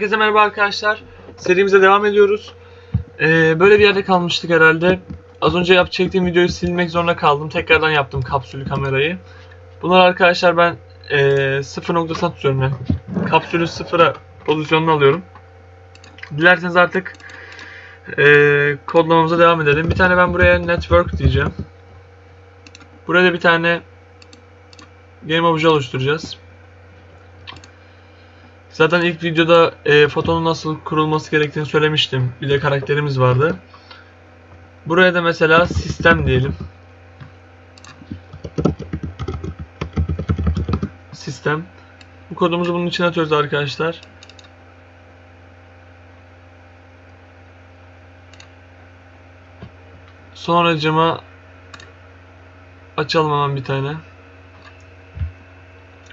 Herkese merhaba arkadaşlar. Serimize devam ediyoruz. Ee, böyle bir yerde kalmıştık herhalde. Az önce yap çektiğim videoyu silmek zorunda kaldım. Tekrardan yaptım kapsülü kamerayı. Bunlar arkadaşlar ben ee, sıfır noktasına tutuyorum. Kapsülü sıfıra pozisyonuna alıyorum. Dilerseniz artık ee, kodlamamıza devam edelim. Bir tane ben buraya network diyeceğim. Buraya da bir tane game obje oluşturacağız. Zaten ilk videoda e, fotonun nasıl kurulması gerektiğini söylemiştim. Bir de karakterimiz vardı. Buraya da mesela sistem diyelim. Sistem. Bu kodumuzu bunun içine atıyoruz arkadaşlar. Sonracıma açalım hemen bir tane.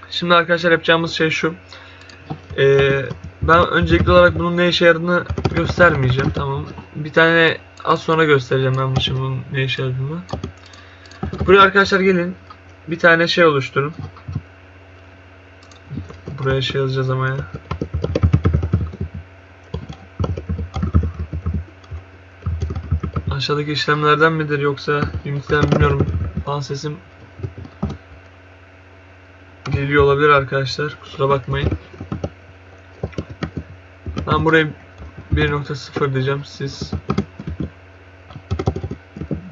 Şimdi arkadaşlar yapacağımız şey şu. Ee, ben öncelikli olarak bunun ne işe yaradığını göstermeyeceğim. Tamam. Bir tane az sonra göstereceğim ben bunun ne işe yaradığını. Buraya arkadaşlar gelin. Bir tane şey oluşturun. Buraya şey yazacağız ama ya. Aşağıdaki işlemlerden midir yoksa Unity'den bilmiyorum. Fan sesim geliyor olabilir arkadaşlar. Kusura bakmayın. Ben buraya 1.0 diyeceğim. Siz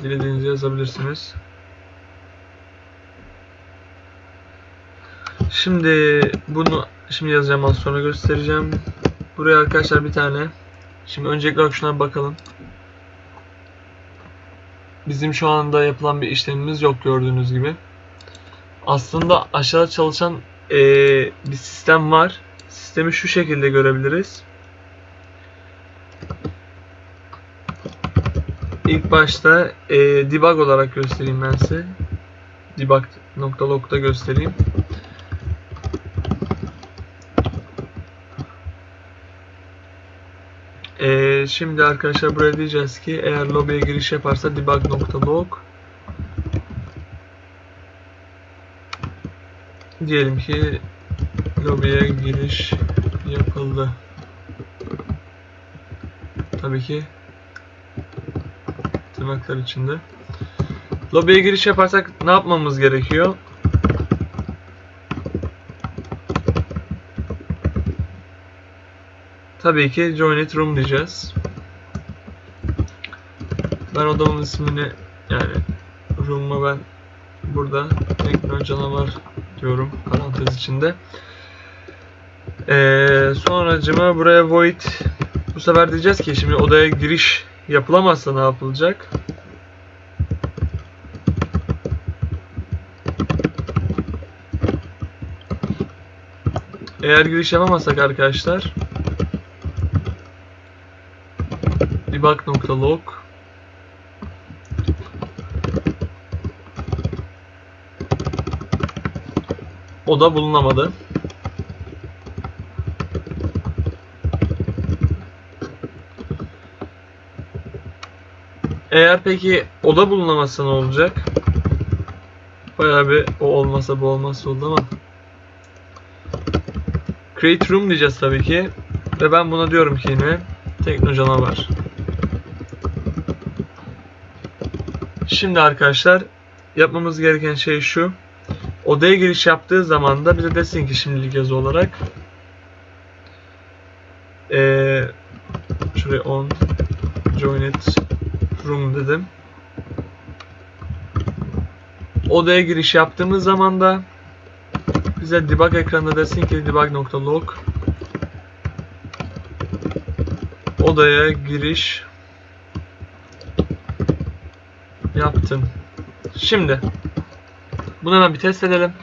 dilediğinizi yazabilirsiniz. Şimdi bunu şimdi yazacağım az sonra göstereceğim. Buraya arkadaşlar bir tane. Şimdi öncelikle olarak şuna bakalım. Bizim şu anda yapılan bir işlemimiz yok gördüğünüz gibi. Aslında aşağıda çalışan eee, bir sistem var. Sistemi şu şekilde görebiliriz. İlk başta e, debug olarak göstereyim ben size. Debug.log'da göstereyim. E, şimdi arkadaşlar buraya diyeceğiz ki eğer lobiye giriş yaparsa debug.log diyelim ki lobiye giriş yapıldı. Tabii ki tırnaklar içinde. Lobiye giriş yaparsak ne yapmamız gerekiyor? Tabii ki join it room diyeceğiz. Ben odamın ismini yani room'a ben burada tekno canavar diyorum parantez içinde. Ee, sonracıma buraya void bu sefer diyeceğiz ki şimdi odaya giriş yapılamazsa ne yapılacak? Eğer giriş yapamazsak arkadaşlar debug.log Oda bulunamadı. Eğer peki oda bulunamazsa ne olacak? Bayağı bir o olmasa bu olmazsa oldu ama. Create room diyeceğiz tabii ki. Ve ben buna diyorum ki yine tekno canavar. Şimdi arkadaşlar yapmamız gereken şey şu. Odaya giriş yaptığı zaman da bize desin ki şimdilik yazı olarak ee, şuraya on join it room dedim. Odaya giriş yaptığımız zaman da bize debug ekranında desin ki debug.log odaya giriş yaptım. Şimdi bunu hemen bir test edelim.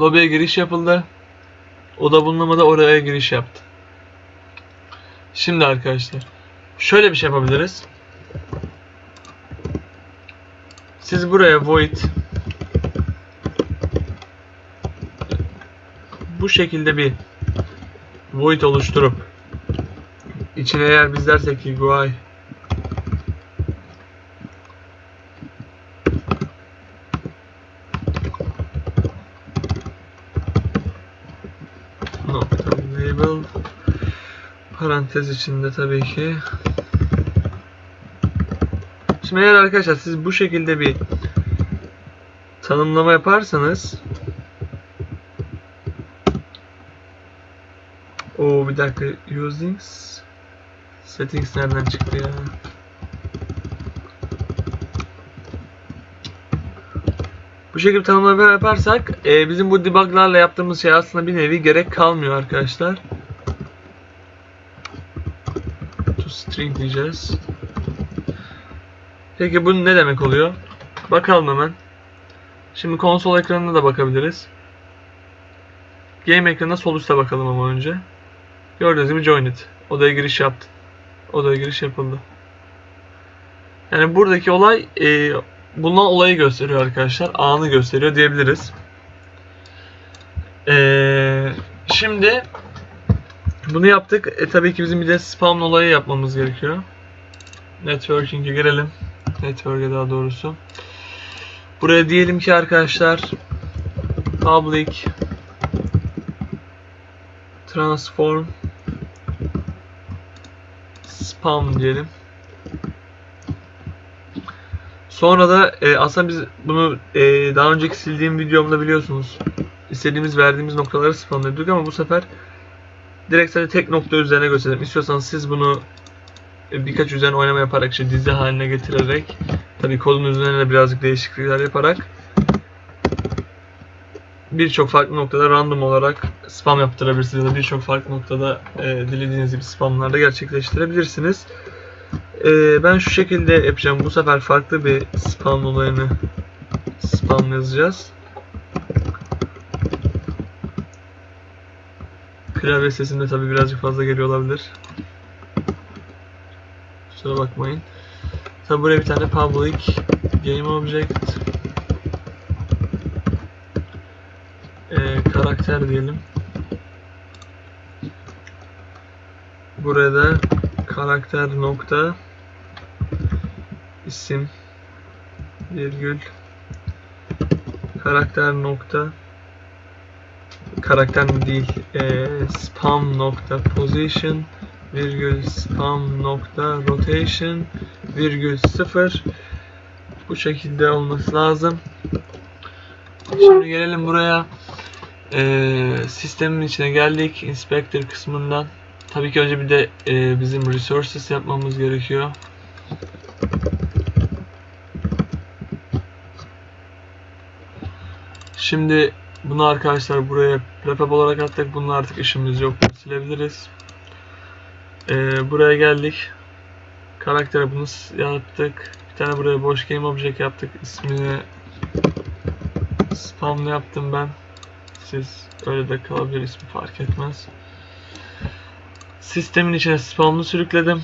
Lobiye giriş yapıldı. Oda bulunamadı oraya giriş yaptı. Şimdi arkadaşlar şöyle bir şey yapabiliriz. Siz buraya void bu şekilde bir void oluşturup içine eğer biz dersek ki Parantez içinde tabii ki. Şimdi eğer arkadaşlar siz bu şekilde bir tanımlama yaparsanız o bir dakika using settings nereden çıktı ya? Bu şekilde tanımlama yaparsak e, bizim bu debuglarla yaptığımız şey aslında bir nevi gerek kalmıyor arkadaşlar. String diyeceğiz. Peki bu ne demek oluyor? Bakalım hemen. Şimdi konsol ekranına da bakabiliriz. Game ekranına sol üstte bakalım ama önce. Gördüğünüz gibi join it. Odaya giriş yaptı. Odaya giriş yapıldı. Yani buradaki olay e, bulunan olayı gösteriyor arkadaşlar. Anı gösteriyor diyebiliriz. E, şimdi bunu yaptık. E, tabii ki bizim bir de spam olayı yapmamız gerekiyor. Networking'e girelim. Network'e daha doğrusu. Buraya diyelim ki arkadaşlar public transform spam diyelim. Sonra da e, aslında biz bunu e, daha önceki sildiğim videomda biliyorsunuz istediğimiz verdiğimiz noktaları spamlıyorduk ama bu sefer direkt sadece tek nokta üzerine göstereyim. İstiyorsanız siz bunu e, birkaç üzerine oynama yaparak işte dizi haline getirerek tabii kodun üzerine de birazcık değişiklikler yaparak birçok farklı noktada random olarak spam yaptırabilirsiniz ya da birçok farklı noktada e, dilediğiniz gibi spamlar da gerçekleştirebilirsiniz. E, ben şu şekilde yapacağım. Bu sefer farklı bir spam olayını spam yazacağız. Klavye sesinde tabii birazcık fazla geliyor olabilir. Kusura bakmayın. Tabi buraya bir tane public game object ee, karakter diyelim. Burada karakter nokta isim virgül karakter nokta karakter değil ee, spam nokta position virgül spam nokta rotation virgül sıfır bu şekilde olması lazım. Şimdi gelelim buraya. Ee, sistemin içine geldik. Inspector kısmından. Tabii ki önce bir de e, bizim resources yapmamız gerekiyor. Şimdi bunu arkadaşlar buraya prefab olarak attık. Bunun artık işimiz yok. Silebiliriz. Ee, buraya geldik. Karaktere bunu yaptık. Bir tane buraya boş game object yaptık. İsmini spamlı yaptım ben. Siz öyle de kalabilir ismi fark etmez. Sistemin içine spamlı sürükledim.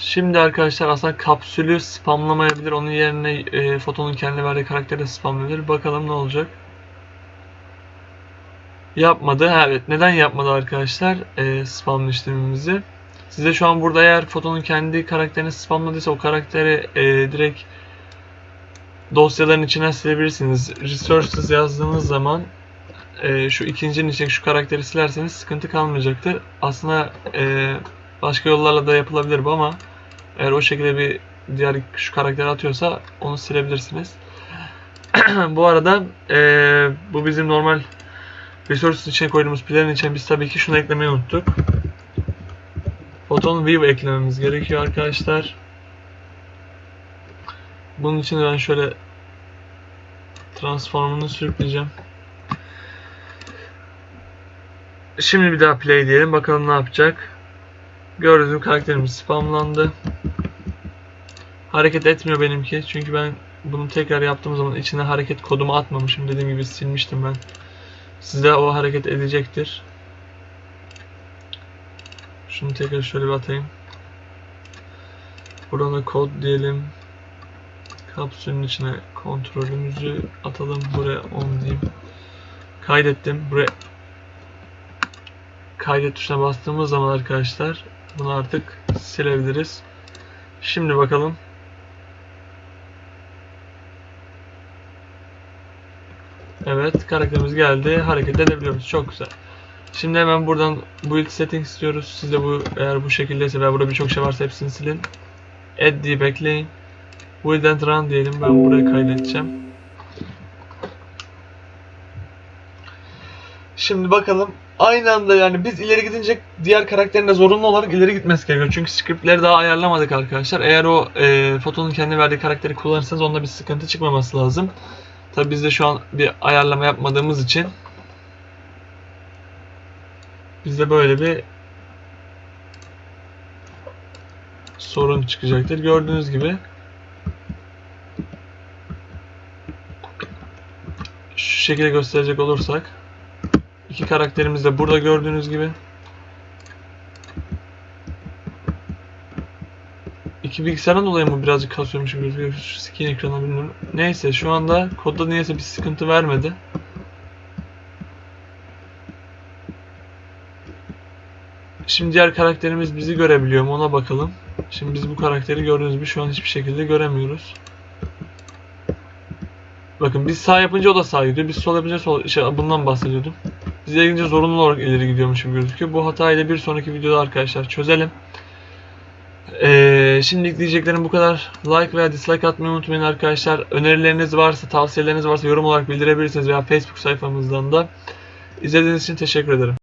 Şimdi arkadaşlar aslında kapsülü spamlamayabilir. Onun yerine e, fotonun kendi verdiği karakteri spamlayabilir. Bakalım ne olacak. Yapmadı. Evet. Neden yapmadı arkadaşlar e, spamlı işlemimizi? Size şu an burada eğer fotonun kendi karakterini spamladıysa o karakteri e, direkt dosyaların içine silebilirsiniz. Resources yazdığınız zaman e, şu ikincinin içindeki şu karakteri silerseniz sıkıntı kalmayacaktır. Aslında e, başka yollarla da yapılabilir bu ama eğer o şekilde bir diğer şu karakteri atıyorsa onu silebilirsiniz. bu arada e, bu bizim normal resources içine koyduğumuz planın içine biz tabii ki şunu eklemeyi unuttuk. Photon View eklememiz gerekiyor arkadaşlar. Bunun için ben şöyle transformunu sürükleyeceğim. Şimdi bir daha play diyelim. Bakalım ne yapacak. Gördüğünüz gibi karakterimiz spamlandı. Hareket etmiyor benimki. Çünkü ben bunu tekrar yaptığım zaman içine hareket kodumu atmamışım. Dediğim gibi silmiştim ben. Sizde o hareket edecektir. Şunu tekrar şöyle bir atayım. Burana kod diyelim. Kapsülün içine kontrolümüzü atalım. Buraya 10 diyeyim. Kaydettim. Buraya kaydet tuşuna bastığımız zaman arkadaşlar bunu artık silebiliriz. Şimdi bakalım. Evet karakterimiz geldi. Hareket edebiliyoruz. Çok güzel. Şimdi hemen buradan build settings istiyoruz. Siz de bu eğer bu şekildeyse veya burada birçok şey varsa hepsini silin. Add diye bekleyin. Build and run diyelim. Ben buraya kaydedeceğim. Şimdi bakalım. Aynı anda yani biz ileri gidince diğer karakterin de zorunlu olarak ileri gitmesi gerekiyor. Çünkü scriptleri daha ayarlamadık arkadaşlar. Eğer o e, fotonun kendi verdiği karakteri kullanırsanız onda bir sıkıntı çıkmaması lazım. Tabi biz de şu an bir ayarlama yapmadığımız için bizde böyle bir sorun çıkacaktır. Gördüğünüz gibi şu şekilde gösterecek olursak iki karakterimiz de burada gördüğünüz gibi İki bilgisayardan dolayı mı birazcık kasıyormuş gibi gözüküyor şu skin ekranı bilmiyorum. Neyse şu anda kodda niyeyse bir sıkıntı vermedi. Şimdi diğer karakterimiz bizi görebiliyor mu ona bakalım. Şimdi biz bu karakteri gördüğünüz gibi şu an hiçbir şekilde göremiyoruz. Bakın biz sağ yapınca o da sağ gidiyor. Biz sol yapınca sol. İşte bundan bahsediyordum. Biz ileri gidince zorunlu olarak ileri gidiyormuş gibi gözüküyor. Bu hatayı da bir sonraki videoda arkadaşlar çözelim. Ee, şimdilik diyeceklerim bu kadar. Like veya dislike atmayı unutmayın arkadaşlar. Önerileriniz varsa, tavsiyeleriniz varsa yorum olarak bildirebilirsiniz veya Facebook sayfamızdan da. İzlediğiniz için teşekkür ederim.